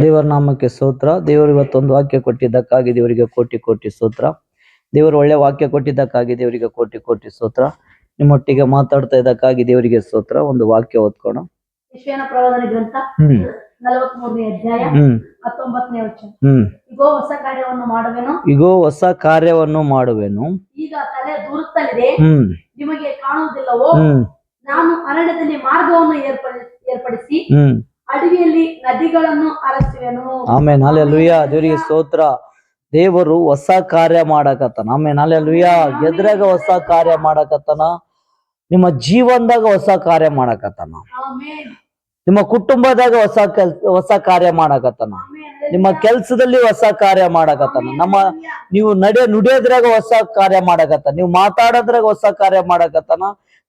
ದೇವರ ನಾಮಕ್ಕೆ ಸ್ತೋತ್ರ. ದೇವರು ಇವತ್ತೊಂದು ವಾಕ್ಯ ಕೊಟ್ಟಿದ್ದಕ್ಕಾಗಿ ದೇವರಿಗೆ ಕೋಟಿ ಕೋಟಿ ಸ್ತೋತ್ರ. ದೇವರು ಒಳ್ಳೆ ವಾಕ್ಯ ಕೊಟ್ಟಿದ್ದಕ್ಕಾಗಿ ದೇವರಿಗೆ ಕೋಟಿ ಕೋಟಿ ಸ್ತೋತ್ರ. ನಿಮ್ಮೊಟ್ಟಿಗೆ ಮಾತಾಡ್ತಾ ಇದ್ದಕ್ಕಾಗಿ ದೇವರಿಗೆ ಸ್ತೋತ್ರ. ಒಂದು ವಾಕ್ಯ ಓದ್ಕೋಣ. ಯಶಯನ ಪ್ರವಾದನ ಗ್ರಂಥ ಹ್ಮ್. ಅಧ್ಯಾಯ ಹ್ಮ್. ಹತ್ತೊಂಬತ್ತನೇ ವಚನ. ಹ್ಮ್. ಇಗೋ ಹೊಸ ಕಾರ್ಯವನ್ನು ಮಾಡುವೆನು. ಈಗೋ ಹೊಸ ಕಾರ್ಯವನ್ನು ಮಾಡುವೆನು. ಈಗ ತಲೆ ದೂರುತ್ತಲಿದೆ. ಹ್ಮ್. ನಿಮಗೆ ಕಾಣುವುದಿಲ್ಲವೋ? ಹ್ಮ್. ನಾನು ಅರಣ್ಯದಲ್ಲಿ ಮಾರ್ಗವನ್ನು ಏರ್ಪಡಿ ಏರ್ಪಡಿಸಿ. ಹ್ಮ್. ಅಡವಿಯಲ್ಲಿ ನದಿಗಳನ್ನು ಅರಸುವೆನು. ಆಮೇಲೆ ಅಲ್ಲೇ ಲುಯ್ಯ ದೇವರಿಗೆ ಸ್ತೋತ್ರ. ದೇವರು ಹೊಸ ಕಾರ್ಯ ಮಾಡಕತ್ತಾನ. ಆಮೇಲೆ ಅಲ್ಲೇ ಲುಯ್ಯ ಎದ್ರಾಗ ಹೊಸ ಕಾರ್ಯ ಮಾಡಕತ್ತಾನ? ನಿಮ್ಮ ಜೀವನದಾಗ ಹೊಸ ಕಾರ್ಯ ಮಾಡಕತ್ತಾನ. ನಿಮ್ಮ ಕುಟುಂಬದಾಗ ಹೊಸ ಕೆಲ್ ಹೊಸ ಕಾರ್ಯ ಮಾಡಕತ್ತಾನ. ನಿಮ್ಮ ಕೆಲ್ಸದಲ್ಲಿ ಹೊಸ ಕಾರ್ಯ ಮಾಡಕತ್ತಾನ. ನಮ್ಮ ನೀವು ನಡೆ ನುಡಿಯೋದ್ರಾಗ ಹೊಸ ಕಾರ್ಯ ಮಾಡಕತ್ತ ನೀವು ಮಾತಾಡೋದ್ರಾಗ ಹೊಸ ಕಾರ್ಯ ಮಾಡಕತ್ತಾನ.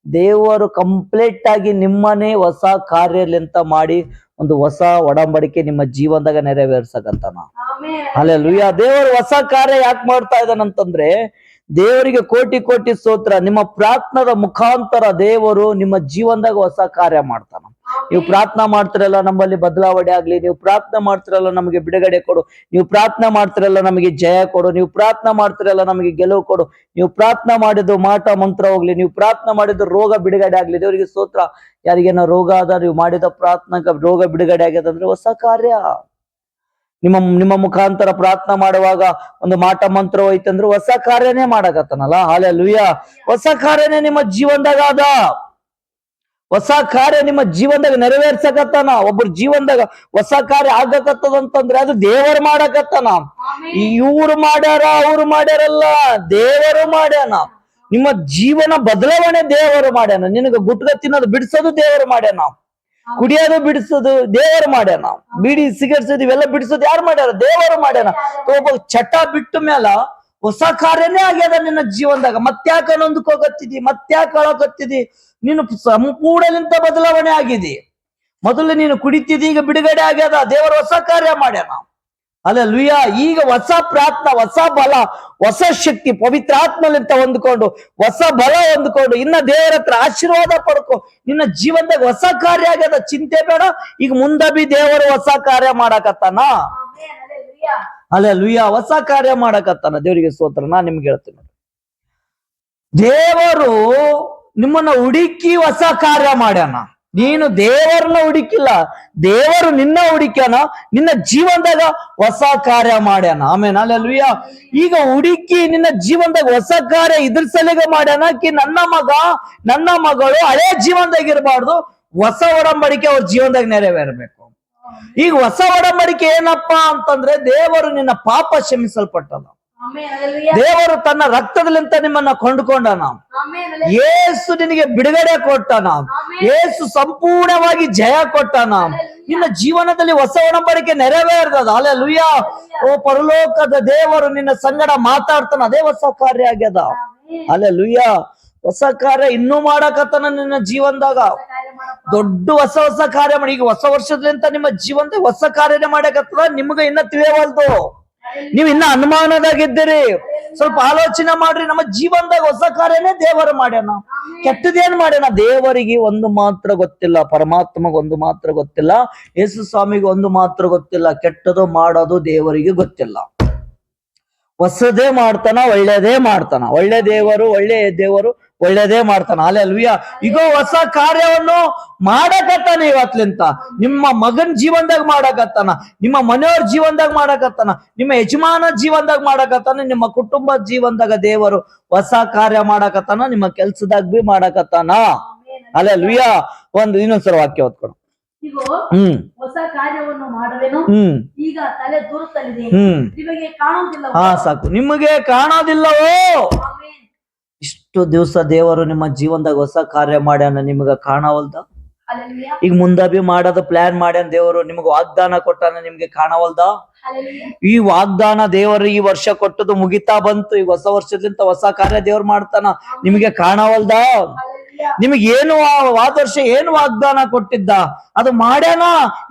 ದೇವರು ಕಂಪ್ಲೀಟ್ ಆಗಿ ನಿಮ್ಮನ್ನೇ ಹೊಸ ಕಾರ್ಯಲಿಂತ ಮಾಡಿ ಒಂದು ಹೊಸ ಒಡಂಬಡಿಕೆ ನಿಮ್ಮ ಜೀವನದಾಗ ನೆರವೇರ್ಸಕತ್ತಾನ. ಅಲ್ಲೇ ಲುಯ್ಯ ದೇವರು ಹೊಸ ಕಾರ್ಯ ಯಾಕೆ ಮಾಡ್ತಾ ಇದ್ದಾನಂತಂದ್ರೆ ದೇವರಿಗೆ ಕೋಟಿ ಕೋಟಿ ಸ್ತೋತ್ರ ನಿಮ್ಮ ಪ್ರಾರ್ಥನದ ಮುಖಾಂತರ ದೇವರು ನಿಮ್ಮ ಜೀವನದಾಗ ಹೊಸ ಕಾರ್ಯ ಮಾಡ್ತಾನ. ನೀವು ಪ್ರಾರ್ಥನಾ ಮಾಡ್ತಿರಲ್ಲ, ನಮ್ಮಲ್ಲಿ ಬದಲಾವಣೆ ಆಗ್ಲಿ, ನೀವು ಪ್ರಾರ್ಥನೆ ಮಾಡ್ತಿರಲ್ಲ, ನಮಗೆ ಬಿಡುಗಡೆ ಕೊಡು. ನೀವು ಪ್ರಾರ್ಥನೆ ಮಾಡ್ತಿರಲ್ಲ, ನಮಗೆ ಜಯ ಕೊಡು. ನೀವು ಪ್ರಾರ್ಥನೆ ಮಾಡ್ತಿರಲ್ಲ, ನಮಗೆ ಗೆಲುವು ಕೊಡು. ನೀವು ಪ್ರಾರ್ಥನೆ ಮಾಡಿದ್ದು ಮಾಟ, ಮಂತ್ರ ಹೋಗ್ಲಿ. ನೀವು ಪ್ರಾರ್ಥನೆ ಮಾಡಿದ್ದು ರೋಗ ಬಿಡುಗಡೆ ಆಗ್ಲಿ. ದೇವರಿಗೆ ಸ್ತೋತ್ರ. ಯಾರಿಗೇನೋ ರೋಗ ಆದ ನೀವು ಮಾಡಿದ ಪ್ರಾರ್ಥನಾ ರೋಗ ಬಿಡುಗಡೆ ಆಗ್ಯದಂದ್ರೆ ಹೊಸ ಕಾರ್ಯ. ನಿಮ್ಮ ನಿಮ್ಮ ಮುಖಾಂತರ ಪ್ರಾರ್ಥನೆ ಮಾಡುವಾಗ ಒಂದು ಮಾಟ, ಮಂತ್ರ ಹೋಯ್ತಂದ್ರೆ ಹೊಸ ಕಾರ್ಯನೇ ಮಾಡಕತ್ತನಲ್ಲ. ಹಾಲೆ ಲುಯ್ಯ ಹೊಸ ಕಾರ್ಯನೇ ನಿಮ್ಮ ಜೀವನದಾಗ ಅದ. ಹೊಸ ಕಾರ್ಯ ನಿಮ್ಮ ಜೀವನದಾಗ ನೆರವೇರ್ಸಕತ್ತಾನ. ಒಬ್ಬರ ಜೀವನದಾಗ ಹೊಸ ಕಾರ್ಯ ಆಗಕತ್ತದಂತಂದ್ರೆ ಅದು ದೇವರು ಮಾಡಕತ್ತಾನ. ಇವ್ರು ಮಾಡ್ಯಾರ ಅವ್ರು ಮಾಡ್ಯಾರಲ್ಲ ದೇವರು ಮಾಡ್ಯಾನ. ನಿಮ್ಮ ಜೀವನ ಬದಲಾವಣೆ ದೇವರು ಮಾಡ್ಯಾನ. ನಿನಗ ಗುಟ್ಕ ತಿನ್ನೋದು ಬಿಡಿಸೋದು ದೇವರು ಮಾಡ್ಯಾನ. ಕುಡಿಯೋದು ಬಿಡಿಸೋದು ದೇವರು ಮಾಡ್ಯಾನ. ಬೀಡಿ ಸಿಗರ್ಸೋದು ಇವೆಲ್ಲ ಬಿಡಿಸೋದು ಯಾರು ಮಾಡ್ಯಾರ? ದೇವರು ಮಾಡ್ಯಾನ. ಒಬ್ಬ ಚಟ ಬಿಟ್ಟ ಮೇಲ ಹೊಸ ಕಾರ್ಯನೇ ಆಗ್ಯದ ನಿನ್ನ ಜೀವನದಾಗ. ಮತ್ತ್ಯಾಕ ನೊಂದ್ಕೋಗತ್ತಿದಿ ಮತ್ತ್ಯಾಕ ಅಳಕತ್ತಿದಿ? ನೀನು ಸಂಪೂರ್ಣಲಿಂತ ಬದಲಾವಣೆ ಆಗಿದೆ. ಮೊದಲು ನೀನು ಕುಡಿತಿದಿ, ಈಗ ಬಿಡುಗಡೆ ಆಗ್ಯದ. ದೇವರ ಹೊಸ ಕಾರ್ಯ ಮಾಡ್ಯಾನ. ಅಲ್ಲ ಲುಯ್ಯ ಈಗ ಹೊಸ ಪ್ರಾರ್ಥನಾ, ಹೊಸ ಬಲ, ಹೊಸ ಶಕ್ತಿ ಪವಿತ್ರಾತ್ಮಲಿಂತ ಹೊಂದ್ಕೊಂಡು, ಹೊಸ ಬಲ ಹೊಂದ್ಕೊಂಡು, ಇನ್ನ ದೇವರ ಹತ್ರ ಆಶೀರ್ವಾದ ಪಡ್ಕೊ. ನಿನ್ನ ಜೀವನದಾಗ ಹೊಸ ಕಾರ್ಯ ಆಗ್ಯದ. ಚಿಂತೆ ಬೇಡ. ಈಗ ಮುಂದ ಬಿ ದೇವರು ಹೊಸ ಕಾರ್ಯ ಮಾಡಾಕತ್ತಾನ. ಅಲ್ಲ ಹೊಸ ಕಾರ್ಯ ಮಾಡಕತ್ತಾನ. ದೇವರಿಗೆ ಸ್ತೋತ್ರ. ನಾ ನಿಮ್ಗೆ ಹೇಳ್ತೀನಿ ದೇವರು ನಿಮ್ಮನ್ನ ಹುಡುಕಿ ಹೊಸ ಕಾರ್ಯ ಮಾಡ್ಯಾನ. ನೀನು ದೇವರನ್ನ ಹುಡುಕಿಲ್ಲ. ದೇವರು ನಿನ್ನ ಹುಡುಕ್ಯಾನ. ನಿನ್ನ ಜೀವನದಾಗ ಹೊಸ ಕಾರ್ಯ ಮಾಡ್ಯಾನ. ಆಮೇಲೆ ಅಲ್ಲೆಲ್ವಿಯ ಈಗ ಹುಡುಕಿ ನಿನ್ನ ಜೀವನದಾಗ ಹೊಸ ಕಾರ್ಯ ಇದ್ರ ಸಲಿಗೆ ಮಾಡ್ಯಾನ ಕಿ ನನ್ನ ಮಗ, ನನ್ನ ಮಗಳು ಹಳೆ ಜೀವನದಾಗ ಇರಬಾರ್ದು. ಹೊಸ ಒಡಂಬಡಿಕೆ ಅವ್ರ ಜೀವನದಾಗ ನೆರವೇರ್ಬೇಕು. ಈಗ ಹೊಸ ಒಡಂಬಡಿಕೆ ಏನಪ್ಪಾ ಅಂತಂದ್ರೆ ದೇವರು ನಿನ್ನ ಪಾಪ ಕ್ಷಮಿಸಲ್ಪಟ್ಟದ. ದೇವರು ತನ್ನ ರಕ್ತದಲ್ಲಿಂತ ನಿಮ್ಮನ್ನ ಕೊಂಡುಕೊಂಡನ. ಆಮೆನ್. ಹಲ್ಲೆಲೂಯಾ. ಏಸು ನಿನಗೆ ಬಿಡುಗಡೆ ಕೊಟ್ಟನ. ಏಸು ಸಂಪೂರ್ಣವಾಗಿ ಜಯ ಕೊಟ್ಟನ. ನಿನ್ನ ಜೀವನದಲ್ಲಿ ಹೊಸ ಒಡಂಬಡಿಕೆ ನೆರವೇರ್ತದ. ಅಲೆ ಲುಯ್ಯ ಓ ಪರಲೋಕದ ದೇವರು ನಿನ್ನ ಸಂಗಡ ಮಾತಾಡ್ತಾನ. ಅದೇ ಹೊಸ ಕಾರ್ಯ ಆಗ್ಯದ. ಅಲೆ ಅಲ್ಲೇ ಲುಯ್ಯ ಹೊಸ ಕಾರ್ಯ ಇನ್ನೂ ಮಾಡಕತ್ತಾನ ನಿನ್ನ ಜೀವನದಾಗ. ದೊಡ್ಡ ಹೊಸ ಹೊಸ ಕಾರ್ಯ ಮಾಡಿ. ಈಗ ಹೊಸ ವರ್ಷದ್ಲಿಂತ ನಿಮ್ಮ ಜೀವನದ ಹೊಸ ಕಾರ್ಯನೇ ಮಾಡಕತ್ತದ ನಿಮ್ಗ ಇನ್ನ ತಿಳಿಯವಲ್ದು ನೀವ್ ಇನ್ನ ಅನುಮಾನದಾಗಿದ್ದೀರಿ. ಸ್ವಲ್ಪ ಆಲೋಚನೆ ಮಾಡ್ರಿ. ನಮ್ಮ ಜೀವನದಾಗ ಹೊಸ ಕಾರ್ಯನೇ ದೇವರು ಮಾಡ್ಯಾನ. ಕೆಟ್ಟದೇನ್ ಮಾಡ್ಯಾನ? ದೇವರಿಗೆ ಒಂದು ಮಾತ್ರ ಗೊತ್ತಿಲ್ಲ. ಪರಮಾತ್ಮಗ ಒಂದು ಮಾತ್ರ ಗೊತ್ತಿಲ್ಲ. ಯೇಸು ಸ್ವಾಮಿಗೆ ಒಂದು ಮಾತ್ರ ಗೊತ್ತಿಲ್ಲ. ಕೆಟ್ಟದು ಮಾಡೋದು ದೇವರಿಗೆ ಗೊತ್ತಿಲ್ಲ. ಹೊಸದೇ ಮಾಡ್ತಾನ ಒಳ್ಳೇದೇ ಮಾಡ್ತಾನ. ಒಳ್ಳೆ ದೇವರು ಒಳ್ಳೆ ದೇವರು ಒಳ್ಳೇದೇ ಮಾಡ್ತಾನ. ಅಲ್ಲೇ ಅಲ್ವಿಯ ಈಗ ಹೊಸ ಕಾರ್ಯವನ್ನು ಮಾಡಕತ್ತಾನ ಇವತ್ಲಿಂತ. ನಿಮ್ಮ ಮಗನ್ ಜೀವನದಾಗ ಮಾಡಕತ್ತಾನ. ನಿಮ್ಮ ಮನೆಯವ್ರ ಜೀವನದಾಗ ಮಾಡಕತ್ತಾನ. ನಿಮ್ಮ ಯಜಮಾನ ಜೀವನದಾಗ ಮಾಡಕತ್ತಾನ. ನಿಮ್ಮ ಕುಟುಂಬ ಜೀವನದಾಗ ದೇವರು ಹೊಸ ಕಾರ್ಯ ಮಾಡಕತ್ತಾನ. ನಿಮ್ಮ ಕೆಲ್ಸದಾಗ ಬಿ ಮಾಡಕತ್ತಾನ. ಅಲ್ಲೇ ಅಲ್ವಿಯ ಒಂದು ಇನ್ನೊಂದ್ಸಲ ವಾಕ್ಯ ಓದ್ಕೊಡು ಹ್ಮ್. ಹೊಸ ಕಾರ್ಯವನ್ನು ಮಾಡುವೆನು. ಹ್ಮ್. ಈಗ ತಲೆ ದೂರುತ್ತಲಿದೆ. ಹ್ಮ್. ನಿಮಗೆ ಕಾಣುವುದಿಲ್ಲ ಹಾ ಸಾಕು. ನಿಮಗೆ ಕಾಣೋದಿಲ್ಲವೋ. ಇಷ್ಟು ದಿವಸ ದೇವರು ನಿಮ್ಮ ಜೀವನದಾಗ ಹೊಸ ಕಾರ್ಯ ಮಾಡ್ಯಾನ ನಿಮಗ ಕಾಣವಲ್ದ. ಈಗ ಮುಂದ ಬಿ ಮಾಡೋದು ಪ್ಲಾನ್ ಮಾಡ್ಯಾನ ದೇವರು ನಿಮ್ಗೆ ವಾಗ್ದಾನ ಕೊಟ್ಟಾನ ನಿಮ್ಗೆ ಕಾಣವಲ್ದ. ಈ ವಾಗ್ದಾನ ದೇವರು ಈ ವರ್ಷ ಕೊಟ್ಟದು ಮುಗಿತಾ ಬಂತು. ಈಗ ಹೊಸ ವರ್ಷದಿಂದ ಹೊಸ ಕಾರ್ಯ ದೇವ್ರು ಮಾಡ್ತಾನ. ನಿಮಗೆ ಕಾಣವಲ್ದ. ನಿಮಗೆ ಏನು ಆದರ್ಶ ಏನು ವಾಗ್ದಾನ ಕೊಟ್ಟಿದ್ದ ಅದು ಮಾಡ್ಯಾನ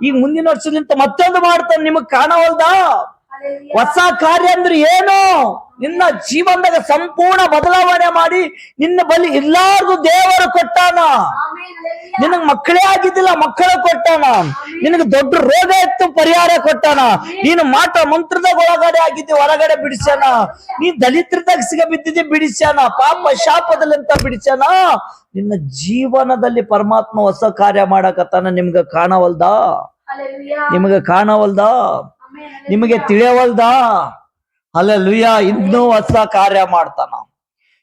ಈಗ ಮುಂದಿನ ವರ್ಷದಿಂದ ಮತ್ತೊಂದು ಮಾಡ್ತಾನೆ, ನಿಮಗ್ ಕಾಣವಲ್ದ. ಹೊಸ ಕಾರ್ಯ ಅಂದ್ರೆ ಏನು? ನಿನ್ನ ಜೀವನದಾಗ ಸಂಪೂರ್ಣ ಬದಲಾವಣೆ ಮಾಡಿ ನಿನ್ನ ಬಲಿ ಎಲ್ಲಾರ್ಗು ದೇವರು ಕೊಟ್ಟಾನ. ನಿನಗ್ ಮಕ್ಕಳೇ ಆಗಿದ್ದಿಲ್ಲ ಮಕ್ಕಳ ಕೊಟ್ಟಾನ. ನಿನಗೆ ದೊಡ್ಡ ರೋಗ ಇತ್ತು ಪರಿಹಾರ ಕೊಟ್ಟಾನ. ನೀನು ಮಾಟ ಮಂತ್ರದ ಒಳಗಡೆ ಆಗಿದ್ದಿ ಹೊರಗಡೆ ಬಿಡಿಸ್ಯಾನ. ನೀ ದಲಿತ್ರದಾಗ ಸಿಗ ಬಿದ್ದಿದ್ದಿ ಬಿಡಿಸ್ಯಾನ. ಪಾಪ ಶಾಪದಲ್ಲಂತ ಬಿಡಿಸ್ಯಾನ. ನಿನ್ನ ಜೀವನದಲ್ಲಿ ಪರಮಾತ್ಮ ಹೊಸ ಕಾರ್ಯ ಮಾಡಕತ್ತಾನ. ನಿಮ್ಗ ಕಾಣವಲ್ದಾ? ನಿಮಗ ಕಾಣವಲ್ದಾ. ನಿಮಗೆ ತಿಳಿಯವಲ್ದ? ಅಲ್ಲ ಲುಯ್ಯ ಇನ್ನೂ ಹೊಸ ಕಾರ್ಯ ಮಾಡ್ತಾನ.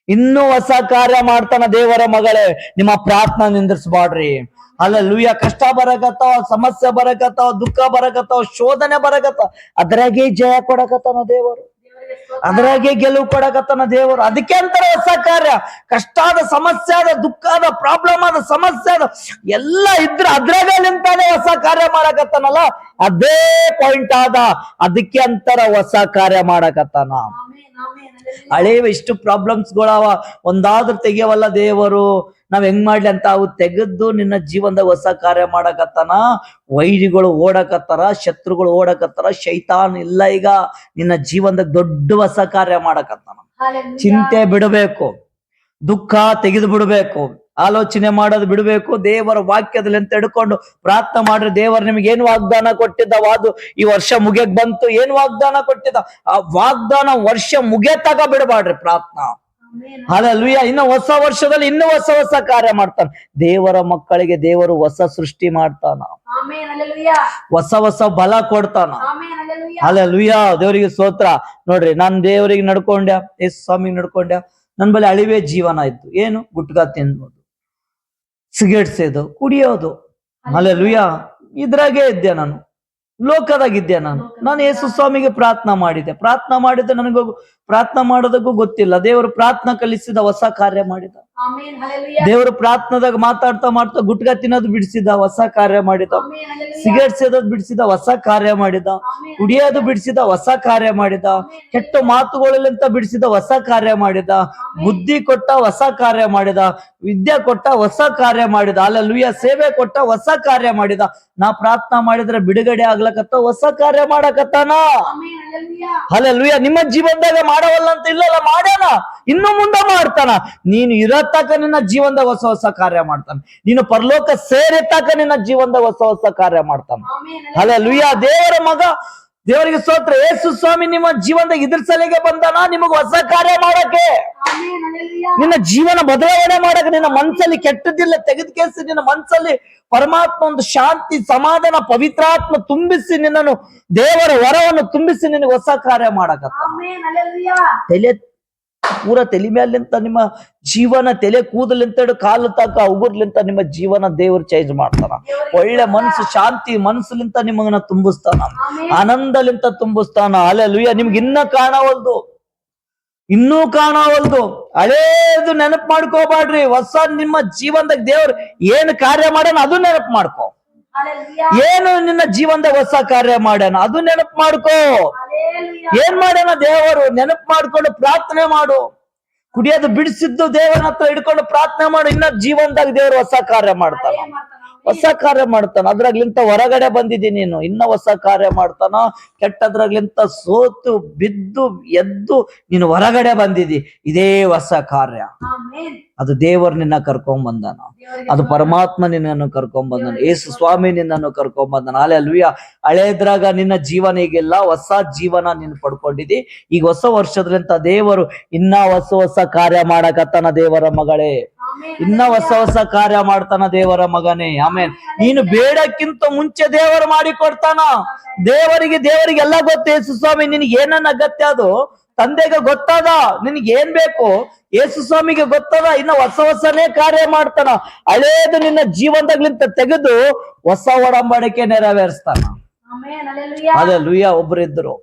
ಇನ್ನೂ ಹೊಸ ಕಾರ್ಯ ಮಾಡ್ತಾನ ದೇವರ ಮಗಳೇ, ನಿಮ್ಮ ಪ್ರಾರ್ಥನೆ ನಿಂದ್ರಿಸ್ಬಾಡ್ರಿ. ಅಲ್ಲ ಲುಯ್ಯ ಕಷ್ಟ ಬರಕತ್ತಾವ, ಸಮಸ್ಯೆ ಬರಕತ್ತಾವ, ದುಃಖ ಬರಕತ್ತಾವ, ಶೋಧನೆ ಬರಕತ್ತಾವ, ಅದ್ರಾಗೆ ಜಯ ಕೊಡಕತ್ತಾನ ದೇವರು. ಅದ್ರಾಗೆ ಗೆಲುವು ಕೊಡಕತ್ತನ ದೇವರು. ಅದಕ್ಕೆ ಅಂತಾರೆ ಹೊಸ ಕಾರ್ಯ. ಕಷ್ಟಾದ ಸಮಸ್ಯೆ ಆದ ದುಃಖ ಆದ ಪ್ರಾಬ್ಲಮ್ ಆದ ಸಮಸ್ಯೆ ಆದ ಎಲ್ಲ ಇದ್ರ ಅದ್ರಾಗ ನಿಂತಾನೆ ಹೊಸ ಕಾರ್ಯ ಮಾಡಕತ್ತನಲ್ಲ? ಅದೇ ಪಾಯಿಂಟ್ ಆದ. ಅದಕ್ಕೆ ಅಂತಾರ ಹೊಸ ಕಾರ್ಯ ಮಾಡಕತ್ತನ. ಹಳೇವ ಇಷ್ಟು ಪ್ರಾಬ್ಲಮ್ಸ್ಗಳವ ಹಳೇ ಪ್ರಾಬ್ಲಮ್ಸ್ ಗಳವ. ಒಂದಾದ್ರೂ ತೆಗಿಯವಲ್ಲ ದೇವರು. ನಾವ್ ಹೆಂಗ್ ಮಾಡ್ಲಿ ಅಂತ ಅವು ತೆಗೆದು ನಿನ್ನ ಜೀವನದ ಹೊಸ ಕಾರ್ಯ ಮಾಡಕತ್ತಾನ ವೈರಿಗಳು ಓಡಕತ್ತಾರ ಶತ್ರುಗಳು ಓಡಕತ್ತಾರ ಶೈತಾನ್ ಇಲ್ಲ ಈಗ ನಿನ್ನ ಜೀವನದಾಗ ದೊಡ್ಡ ಹೊಸ ಕಾರ್ಯ ಮಾಡಕತ್ತಾನ. ಚಿಂತೆ ಬಿಡಬೇಕು ದುಃಖ ತೆಗೆದು ಬಿಡಬೇಕು ಆಲೋಚನೆ ಮಾಡೋದು ಬಿಡಬೇಕು ದೇವರ ವಾಕ್ಯದಲ್ಲಿ ಅಂತ ಹಿಡ್ಕೊಂಡು ಪ್ರಾರ್ಥನೆ ಮಾಡ್ರಿ ದೇವರು ನಿಮ್ಗೆ ಏನ್ ವಾಗ್ದಾನ ಕೊಟ್ಟಿದ್ದ ವಾದು ಈ ವರ್ಷ ಮುಗಿಯಕ್ ಬಂತು ಏನ್ ವಾಗ್ದಾನ ಕೊಟ್ಟಿದ್ದ ಆ ವಾಗ್ದಾನ ವರ್ಷ ಮುಗಿಯತ್ತಾಗ ಬಿಡಬಾಡ್ರಿ ಪ್ರಾರ್ಥನಾ. ಅಲ್ಲಲ್ವಿಯ ಇನ್ನು ಹೊಸ ವರ್ಷದಲ್ಲಿ ಇನ್ನು ಹೊಸ ಹೊಸ ಕಾರ್ಯ ಮಾಡ್ತಾನೆ. ದೇವರ ಮಕ್ಕಳಿಗೆ ದೇವರು ಹೊಸ ಸೃಷ್ಟಿ ಮಾಡ್ತಾನ. ಹೊಸ ಹೊಸ ಬಲ ಕೊಡ್ತಾನ. ಅಲ್ಲೂಯ್ಯ ದೇವರಿಗೆ ಸ್ತೋತ್ರ. ನೋಡ್ರಿ ನಾನ್ ದೇವರಿಗೆ ನಡ್ಕೊಂಡ್ಯ? ಎಸ್ ಸ್ವಾಮಿಗೆ ನಡ್ಕೊಂಡ್ಯ? ನನ್ ಬಳಿ ಅಳಿವೆ ಜೀವನ ಇತ್ತು. ಏನು? ಗುಟ್ಕಾ ತಿನ್ಬೋದು. ಸಿಗರೇಟ್ ಸೇದು ಕುಡಿಯೋದು. ಅಲ್ಲ ಲುಯ್ಯ ಇದ್ರಾಗೆ ಇದ್ದೆ ನಾನು. ಲೋಕದಾಗಿದ್ದೆ ನಾನು. ನಾನು ಯೇಸು ಸ್ವಾಮಿಗೆ ಪ್ರಾರ್ಥನಾ ಮಾಡಿದೆ ಪ್ರಾರ್ಥನಾ ಮಾಡಿದ್ದೆ ನನಗೂ ಪ್ರಾರ್ಥನಾ ಮಾಡೋದಕ್ಕೂ ಗೊತ್ತಿಲ್ಲ. ದೇವರು ಪ್ರಾರ್ಥನಾ ಕಲಿಸಿದ ಹೊಸ ಕಾರ್ಯ ಮಾಡಿದ. ದೇವರು ಪ್ರಾರ್ಥನಾದಾಗ ಮಾತಾಡ್ತಾ ಮಾಡ್ತಾ ಗುಟ್ಕಾ ತಿನ್ನೋದು ಬಿಡಿಸಿದ ಹೊಸ ಕಾರ್ಯ ಮಾಡಿದ. ಸಿಗರೇಟ್ ಸೇದೋದು ಬಿಡಿಸಿದ ಹೊಸ ಕಾರ್ಯ ಮಾಡಿದ. ಕುಡಿಯೋದು ಬಿಡಿಸಿದ ಹೊಸ ಕಾರ್ಯ ಮಾಡಿದ. ಕೆಟ್ಟ ಮಾತುಗಳಲ್ಲಿಂತ ಬಿಡಿಸಿದ ಹೊಸ ಕಾರ್ಯ ಮಾಡಿದ. ಬುದ್ಧಿ ಕೊಟ್ಟ ಹೊಸ ಕಾರ್ಯ ಮಾಡಿದ. ವಿದ್ಯೆ ಕೊಟ್ಟ ಹೊಸ ಕಾರ್ಯ ಮಾಡಿದ. ಅಲ್ಲ ಸೇವೆ ಕೊಟ್ಟ ಹೊಸ ಕಾರ್ಯ ಮಾಡಿದ. ನಾ ಪ್ರಾರ್ಥನಾ ಮಾಡಿದ್ರೆ ಬಿಡುಗಡೆ ಆಗ್ಲಕತ್ತ ಹೊಸ ಕಾರ್ಯ ಮಾಡಕತ್ತಾನ? ಅಲ್ಲ. ಅಲ್ಲ ನಿಮ್ಮ ಜೀವನದಾಗ ಮಾಡವಲ್ಲ ಅಂತ ಇಲ್ಲಲ್ಲ ಮಾಡ್ಯಾನ? ಇನ್ನು ಮುಂದೆ ಮಾಡ್ತಾನ. ನೀನು ಇರತಕ್ಕ ನಿನ್ನ ಜೀವನದ ಹೊಸ ಹೊಸ ಕಾರ್ಯ ಮಾಡ್ತಾನ. ನೀನು ಪರಲೋಕ ಸೇರಿತಕ್ಕ ನಿನ್ನ ಜೀವನದ ಹೊಸ ಹೊಸ ಕಾರ್ಯ ಮಾಡ್ತಾನ. ಅಲ್ಲ ಲುಯ್ಯ ದೇವರ ಮಗ ದೇವರಿಗೆ ಸ್ತೋತ್ರ ಯೇಸು ಸ್ವಾಮಿ ನಿಮ್ಮ ಜೀವನದ ಇದ್ರ ಸಲಿಗೆ ಬಂದಾನ ನಿಮಗ್ ಹೊಸ ಕಾರ್ಯ ಮಾಡಕ್ಕೆ. ನಿನ್ನ ಜೀವನ ಬದಲಾವಣೆ ಮಾಡಕ್ಕೆ ನಿನ್ನ ಮನ್ಸಲ್ಲಿ ಕೆಟ್ಟದಿಲ್ಲ ತೆಗೆದು ಕೇಸಿ ನಿನ್ನ ಮನ್ಸಲ್ಲಿ ಪರಮಾತ್ಮ ಒಂದು ಶಾಂತಿ ಸಮಾಧಾನ ಪವಿತ್ರಾತ್ಮ ತುಂಬಿಸಿ ನಿನ್ನನ್ನು ದೇವರ ವರವನ್ನು ತುಂಬಿಸಿ ನಿನಗೆ ಹೊಸ ಕಾರ್ಯ ಮಾಡಕತ್ತ. Hallelujah. ತಲೆ ಪೂರ ತಲೆ ಮ್ಯಾಲಿಂತ ನಿಮ್ಮ ಜೀವನ ತಲೆ ಕೂದಲಿಂತ ಕಾಲು ತಕ ಉಗುರ್ಲಿಂತ ನಿಮ್ಮ ಜೀವನ ದೇವ್ರ ಚೇಂಜ್ ಮಾಡ್ತಾನ. ಒಳ್ಳೆ ಮನ್ಸು ಶಾಂತಿ ಮನ್ಸಲಿಂತ ನಿಮಗನ ತುಂಬಿಸ್ತಾನ. ಆನಂದಲಿಂತ ತುಂಬಿಸ್ತಾನ. ಅಲೆ ಲುಯ್ಯ ನಿಮ್ಗೆ ಇನ್ನ ಕಾಣವಲ್ದು. ಇನ್ನೂ ಕಾಣವಲ್ದು. ಹಳೇದು ನೆನಪು ಮಾಡ್ಕೋಬಾಡ್ರಿ. ಹೊಸ ನಿಮ್ಮ ಜೀವನದಾಗ ದೇವ್ರ ಏನ್ ಕಾರ್ಯ ಮಾಡ್ಯಾನ ಅದು ನೆನಪು ಮಾಡ್ಕೋ. ಏನು ನಿನ್ನ ಜೀವನದ ಹೊಸ ಕಾರ್ಯ ಮಾಡ್ಯಾನ? ಅದು ನೆನಪು ಮಾಡ್ಕೋ. ಏನ್ ಮಾಡ್ಯಾನ ದೇವರು? ನೆನಪು ಮಾಡ್ಕೊಂಡು ಪ್ರಾರ್ಥನೆ ಮಾಡು. ಕುಡಿಯೋದು ಬಿಡಿಸಿದ್ದು ದೇವನ ಹತ್ರ ಹಿಡ್ಕೊಂಡು ಪ್ರಾರ್ಥನೆ ಮಾಡು. ಇನ್ನ ಜೀವನದಾಗ ದೇವರು ಹೊಸ ಕಾರ್ಯ ಮಾಡ್ತಾನ. ಹೊಸ ಕಾರ್ಯ ಮಾಡ್ತಾನ ಅದ್ರಾಗ್ಲಿಂತ ಹೊರಗಡೆ ಬಂದಿದ್ದೀನಿ ನೀನು. ಇನ್ನ ಹೊಸ ಕಾರ್ಯ ಮಾಡ್ತಾನ ಕೆಟ್ಟದ್ರಾಗ್ಲಿಂತ ಸೋತು ಬಿದ್ದು ಎದ್ದು ನೀನು ಹೊರಗಡೆ ಬಂದಿದಿ. ಇದೇ ಹೊಸ ಕಾರ್ಯ. ಅದು ದೇವರು ನಿನ್ನ ಕರ್ಕೊಂಡ್ ಬಂದಾನ. ಅದು ಪರಮಾತ್ಮ ನಿನ್ನನ್ನು ಕರ್ಕೊಂಡ್ ಬಂದನು. ಏಸು ಸ್ವಾಮಿ ನಿನ್ನನ್ನು ಕರ್ಕೊಂಡ್ ಬಂದನ. ಅಲೆ ಅಲ್ವಿಯ ಹಳೇದ್ರಾಗ ನಿನ್ನ ಜೀವನ ಈಗಿಲ್ಲ ಹೊಸ ಜೀವನ ನೀನು ಪಡ್ಕೊಂಡಿದಿ. ಈಗ ಹೊಸ ವರ್ಷದ್ರಿಂತ ದೇವರು ಇನ್ನ ಹೊಸ ಹೊಸ ಕಾರ್ಯ ಮಾಡಕತ್ತಾನ ದೇವರ ಮಗಳೇ. ಇನ್ನ ಹೊಸ ಹೊಸ ಕಾರ್ಯ ಮಾಡ್ತಾನ ದೇವರ ಮಗನೇ. ಆಮೇಲೆ ನೀನು ಬೇಡಕ್ಕಿಂತ ಮುಂಚೆ ದೇವರು ಮಾಡಿ ಕೊಡ್ತಾನ. ದೇವರಿಗೆ ದೇವರಿಗೆ ಎಲ್ಲ ಗೊತ್ತು. ಯೇಸು ಸ್ವಾಮಿ ನಿನಗೆ ಏನನ್ನ ಅಗತ್ಯ ಅದು? ತಂದೆಗೆ ಗೊತ್ತದ? ನಿನಗೆ ಏನ್ ಬೇಕು? ಯೇಸು ಸ್ವಾಮಿಗೆ ಗೊತ್ತದ? ಇನ್ನ ಹೊಸ ಹೊಸನೇ ಕಾರ್ಯ ಮಾಡ್ತಾನ. ಹಳೇದು ನಿನ್ನ ಜೀವನದಾಗ್ಲಿಂತ ತೆಗೆದು ಹೊಸ ಒಡಂಬಡಿಕೆ ನೆರವೇರಿಸ್ತಾನ. ಅದೇ ಲುಯ್ಯ ಒಬ್ರು ಇದ್ರು.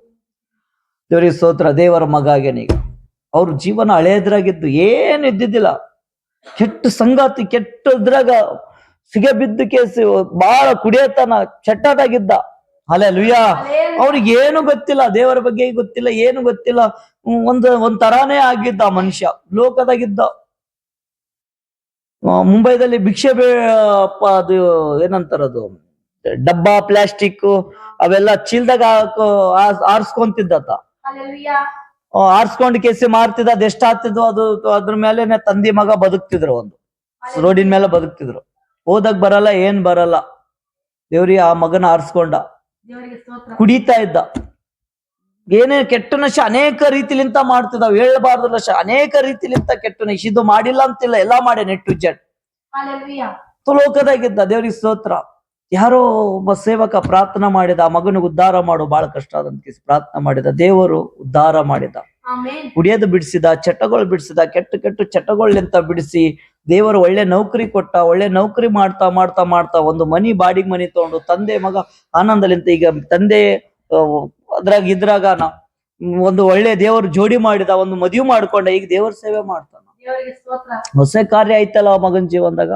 ದೇವರಿಗೆ ಸ್ತೋತ್ರ. ದೇವರ ಮಗ ಆಗೇನೀಗ ಅವ್ರ ಜೀವನ ಹಳೇದ್ರಾಗಿದ್ದು ಏನು ಇದ್ದಿದ್ದಿಲ್ಲ. ಕೆಟ್ಟ ಸಂಗಾತಿ ಕೆಟ್ಟದ್ರಾಗ ಸಿಗೆ ಬಿದ್ದ ಕೇಸಿ ಬಹಳ ಕುಡಿಯತನ ಚಟ್ಟದಾಗಿದ್ದ ಅಲೆ ಲುಯ್ಯ ಅವ್ರಿಗೆ ಏನು ಗೊತ್ತಿಲ್ಲ ದೇವರ ಬಗ್ಗೆ ಗೊತ್ತಿಲ್ಲ ಏನು ಗೊತ್ತಿಲ್ಲ. ಒಂದ್ ಒಂದ್ ತರಾನೇ ಆಗಿದ್ದ ಮನುಷ್ಯ ಲೋಕದಾಗಿದ್ದ. ಮುಂಬೈದಲ್ಲಿ ಭಿಕ್ಷೆ ಅದು ಏನಂತಾರದು ಡಬ್ಬಾ ಪ್ಲಾಸ್ಟಿಕ್ ಅವೆಲ್ಲ ಚೀಲ್ದಾಗ ಹಾಕೋ ಆರ್ಸ್- ಆರ್ಸ್ಕೊಂತಿದ್ದತ್ತ. Hallelujah. ಆ, ಆರ್ಸ್ಕೊಂಡ್ ಕೇಸಿ ಮಾರ್ತಿದ್ದ ಅದ್ ಎಷ್ಟ್ ಆಗ್ತಿದ್ವು ಅದು ಅದ್ರ ಮೇಲೆ ತಂದಿ ಮಗ ಬದುಕ್ತಿದ್ರು ಒಂದು. ರೋಡಿನ ಮೇಲೆ ಬದುಕ್ತಿದ್ರು. ಓದಕ್ ಬರಲ್ಲ ಏನ್ ಬರಲ್ಲ. ದೇವ್ರಿ ಆ ಮಗನ ಆರ್ಸ್ಕೊಂಡ. ಕುಡಿತಾ ಇದ್ದ. ಏನೇ ಕೆಟ್ಟ ನಶ ಅನೇಕ ರೀತಿಲಿಂತ ಮಾಡ್ತಿದ್ದಾವ್. ಹೇಳಬಾರ್ದು ನಶ. ಅನೇಕ ರೀತಿಲಿಂತ ಕೆಟ್ಟ ನಶ. ಇದು ಮಾಡಿಲ್ಲ ಅಂತಿಲ್ಲ. ಎಲ್ಲಾ ಮಾಡಿ ನೆಟ್ಟು ಜಡ್. ತುಲೋಕದಾಗಿದ್ದ ಲೋಕದಾಗಿದ್ದ ದೇವ್ರಿಗೆ ಸ್ತೋತ್ರ. ಯಾರೋ ಒಬ್ಬ ಸೇವಕ ಪ್ರಾರ್ಥನಾ ಮಾಡಿದ ಆ ಮಗನಿಗೆ ಉದ್ಧಾರ ಮಾಡು ಬಹಳ ಕಷ್ಟ ಆದಂತ ಪ್ರಾರ್ಥನೆ ಮಾಡಿದ ದೇವರು ಉದ್ಧಾರ ಮಾಡಿದ. ಕುಡಿಯೋದು ಬಿಡಿಸಿದ ಚಟಗಳು ಬಿಡಿಸಿದ ಕೆಟ್ಟ ಕೆಟ್ಟ ಚಟಗಳಿಂತ ಬಿಡಿಸಿ ದೇವರು ಒಳ್ಳೆ ನೌಕರಿ ಕೊಟ್ಟ ಒಳ್ಳೆ ನೌಕರಿ ಮಾಡ್ತಾ ಮಾಡ್ತಾ ಮಾಡ್ತಾ ಒಂದು ಮನಿ ಬಾಡಿಗೆ ಮನಿ ತಗೊಂಡು ತಂದೆ ಮಗ ಆನಂದಲಿಂತ ಈಗ ತಂದೆ ಅದ್ರಾಗ ಇದ್ರಾಗ ಒಂದು ಒಳ್ಳೆ ದೇವರು ಜೋಡಿ ಮಾಡಿದ ಒಂದು ಮದುವೆ ಮಾಡ್ಕೊಂಡ ಈಗ ದೇವರ ಸೇವೆ ಮಾಡ್ತಾನ ಹೊಸ ಕಾರ್ಯ ಆಯ್ತಲ್ಲ ಆ ಮಗನ್ ಜೀವನದಾಗ?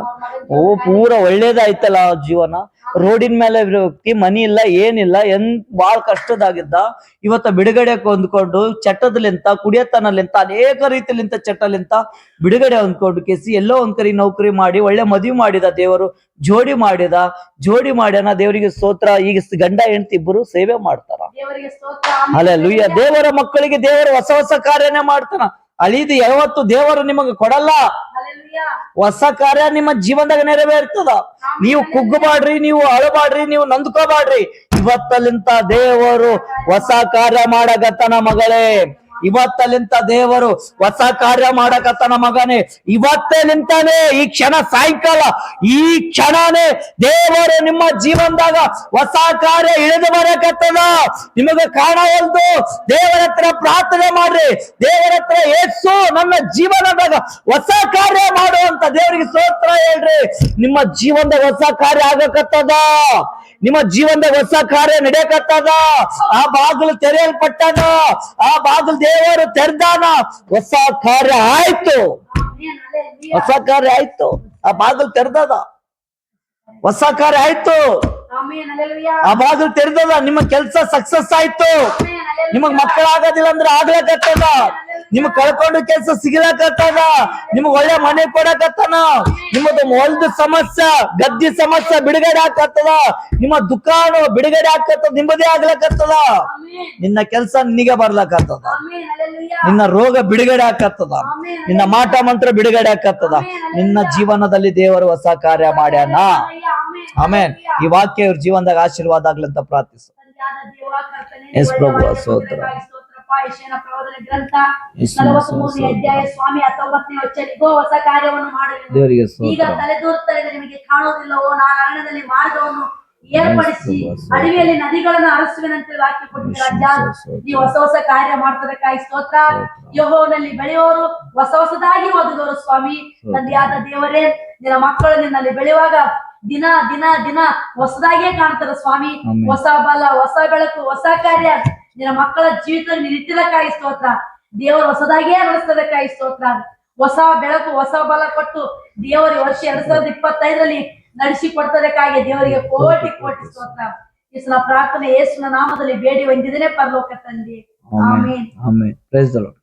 ಓ ಪೂರ ಒಳ್ಳೇದಾಯ್ತಲ್ಲ ಆ ಜೀವನ. ರೋಡಿನ ಮೇಲೆ ವ್ಯಕ್ತಿ ಮನಿ ಇಲ್ಲ ಏನಿಲ್ಲ ಎನ್ ಬಾಳ್ ಕಷ್ಟದಾಗಿದ್ದ. ಇವತ್ತ ಬಿಡುಗಡೆ ಹೊಂದ್ಕೊಂಡು ಚಟದಲಿಂತ ಕುಡಿಯತನಲಿಂತ ಅನೇಕ ರೀತಿಲಿಂತ ಚಟ್ಟಲಿಂತ ಬಿಡುಗಡೆ ಹೊಂದ್ಕೊಂಡು ಕೇಸಿ ಎಲ್ಲೋ ಒಂದ್ ಕರಿ ನೌಕರಿ ಮಾಡಿ ಒಳ್ಳೆ ಮದುವೆ ಮಾಡಿದ ದೇವರು ಜೋಡಿ ಮಾಡಿದ ಜೋಡಿ ಮಾಡ್ಯಾನ ದೇವರಿಗೆ ಸ್ತೋತ್ರ. ಈಗ ಗಂಡ ಹೆಂಡತಿ ಇಬ್ಬರು ಸೇವೆ ಮಾಡ್ತಾರ. ಅಲ್ಲ ಲುಯ್ಯ ದೇವರ ಮಕ್ಕಳಿಗೆ ದೇವರು ಹೊಸ ಹೊಸ ಕಾರ್ಯನೇ ಮಾಡ್ತಾನ. ಅಳಿದು ಯಾವತ್ತು ದೇವರು ನಿಮಗೆ ಕೊಡಲ್ಲ. ಹೊಸ ಕಾರ್ಯ ನಿಮ್ಮ ಜೀವನದಾಗ ನೆರವೇರ್ತದ. ನೀವು ಕುಗ್ಗಬಾಡ್ರಿ ನೀವು ಅಳಬಾಡ್ರಿ ನೀವು ನಂದ್ಕೋಬಾಡ್ರಿ. ಇವತ್ತಲ್ಲಿಂತ ದೇವರು ಹೊಸ ಕಾರ್ಯ ಮಾಡಗತ್ತನ ಮಗಳೇ. ಇವತ್ತಲಿಂತ ದೇವರು ಹೊಸ ಕಾರ್ಯ ಮಾಡಕತ್ತನ ಮಗನೇ. ಇವತ್ತೇ ನಿಂತಾನೆ, ಈ ಕ್ಷಣ ಸಾಯಂಕಾಲ, ಈ ಕ್ಷಣನೇ ದೇವರು ನಿಮ್ಮ ಜೀವನದಾಗ ಹೊಸ ಕಾರ್ಯ ಇಳಿದು ಬರಕತ್ತದ. ನಿಮಗೆ ಕಾಣವಲ್ದು ದೇವರ ಹತ್ರ ಪ್ರಾರ್ಥನೆ ಮಾಡ್ರಿ. ದೇವರ ಹತ್ರ ಏಸು ನನ್ನ ಜೀವನದಾಗ ಹೊಸ ಕಾರ್ಯ ಮಾಡುವಂತ ದೇವರಿಗೆ ಸ್ತೋತ್ರ ಹೇಳ್ರಿ. ನಿಮ್ಮ ಜೀವನದಾಗ ಹೊಸ ಕಾರ್ಯ ಆಗಕತ್ತದ. ನಿಮ್ಮ ಜೀವನದಾಗ ಹೊಸ ಕಾರ್ಯ ನಡೆಯಕತ್ತದ. ಆ ಬಾಗಿಲು ತೆರೆಯಲ್ಪಟ್ಟದ ಆ ಬಾಗಿಲು ದೇವರು ತೆರೆದಾನ. ಹೊಸ ಕಾರ್ಯ ಆಯ್ತು. ಹೊಸ ಕಾರ್ಯ ಆಯ್ತು. ಆ ಬಾಗಿಲು ತೆರೆದದ. ಹೊಸ ಕಾರ್ಯ ಆಯ್ತು. ಆ ಬಾಗಿಲು ತೆರೆದದ. ನಿಮ್ಮ ಕೆಲಸ ಸಕ್ಸಸ್ ಆಯ್ತು. ನಿಮಗ್ ಮಕ್ಕಳಾಗೋದಿಲ್ಲ ಅಂದ್ರೆ ಆಗ್ಲಕತ್ತದ ನಿಮಗ್ ಕಳ್ಕೊಂಡು ಕೆಲಸ ಸಿಗ್ಲಕತ್ತದ ನಿಮ್ಗ ಒಳ್ಳೆ ಮನೆ ಕೊಡಕತ್ತನ? ನಿಮ್ಮದು ಹೊಲ್ದ ಸಮಸ್ಯೆ ಗದ್ದಿ ಸಮಸ್ಯೆ ಬಿಡುಗಡೆ ಆಕತ್ತದ. ನಿಮ್ಮ ದುಕಾನು ಬಿಡುಗಡೆ ಆಕತ್ತದ ನಿಮ್ಮದೇ ಆಗ್ಲಕತ್ತದ. ನಿನ್ನ ಕೆಲಸ ನಿನಗೆ ಬರ್ಲಕತ್ತದ. ನಿನ್ನ ರೋಗ ಬಿಡುಗಡೆ ಆಕತ್ತದ. ನಿನ್ನ ಮಾಟ ಮಂತ್ರ ಬಿಡುಗಡೆ ಆಕತ್ತದ. ನಿನ್ನ ಜೀವನದಲ್ಲಿ ದೇವರು ಹೊಸ ಕಾರ್ಯ ಮಾಡ್ಯಾನ. ಆಮೇನ್ ಈ ವಾಕ್ಯ ಇವ್ರ ಜೀವನದಾಗ ಆಶೀರ್ವಾದ ಆಗ್ಲಂತ ಪ್ರಾರ್ಥಿಸು. ಎಸ್ ಪ್ರಭು, ವಾಕ್ಯ ಕೊಡುವುದಕ್ಕಾಗಿ ಪ್ರವಾದನೆ ಗ್ರಂಥ ನಲವತ್ಮೂರನೇ ಅಧ್ಯಾಯ ಸ್ವಾಮಿ ಹತ್ತೊಂಬತ್ತನೇ ವಚನಿಗೋ ಹೊಸ ಕಾರ್ಯವನ್ನು ಮಾಡಲಿ ಈಗ ತಲೆ ತಲೆದೂರ್ತಾ ಇದೆ ನಿಮಗೆ ಕಾಣುವುದಿಲ್ಲವೋ ನಾನು ಅರಣ್ಯದಲ್ಲಿ ಮಾರ್ಗವನ್ನು ಏರ್ಪಡಿಸಿ. ಅಡವಿಯಲ್ಲಿ ನದಿಗಳನ್ನು ಅರಸುವಿನಂತೆ ಯೇಸು. ನೀವು ಹೊಸ ಹೊಸ ಕಾರ್ಯ ಮಾಡ್ತದಕ್ಕಾಗಿ ಸ್ತೋತ್ರ. ಯಹೋವನಲ್ಲಿ ಬೆಳೆಯೋರು ಹೊಸ ಹೊಸದಾಗಿ ಓದಿದವರು ಸ್ವಾಮಿ. ತಂದೆಯಾದ ದೇವರೇ ನಿನ್ನ ಮಕ್ಕಳು ನಿನ್ನಲ್ಲಿ ಬೆಳೆಯುವಾಗ ದಿನ ದಿನ ದಿನ ಹೊಸದಾಗಿಯೇ ಕಾಣ್ತಾರ ಸ್ವಾಮಿ. ಹೊಸ ಬಲ ಹೊಸ ಬೆಳಕು ಹೊಸ ಕಾರ್ಯ. ನಿನ್ನ ಮಕ್ಕಳ ಜೀವಿತ ಕಾಯಿ ಸ್ತೋತ್ರ. ದೇವರು ಹೊಸದಾಗಿಯೇ ನಡೆಸ್ತದಕ್ಕಾಗಿ ಸ್ತೋತ್ರ. ಹೊಸ ಬೆಳಕು ಹೊಸ ಬಲ ಕೊಟ್ಟು ದೇವರ ವರ್ಷ ಎರಡ್ ಸಾವಿರದ ಇಪ್ಪತ್ತೈದರಲ್ಲಿ ನಡೆಸಿ ಕೊಡ್ತದಕ್ಕಾಗಿ ದೇವರಿಗೆ ಕೋಟಿ ಕೋಟಿ ಸ್ತೋತ್ರ. ಈ ಸಲ ಪ್ರಾರ್ಥನೆ ಯೇಸುನ ನಾಮದಲ್ಲಿ ಬೇಡಿ ಹೊಂದಿದ್ದೇನೆ ಪರಲೋಕ ತಂದೆ. Amen. Amen. Praise the Lord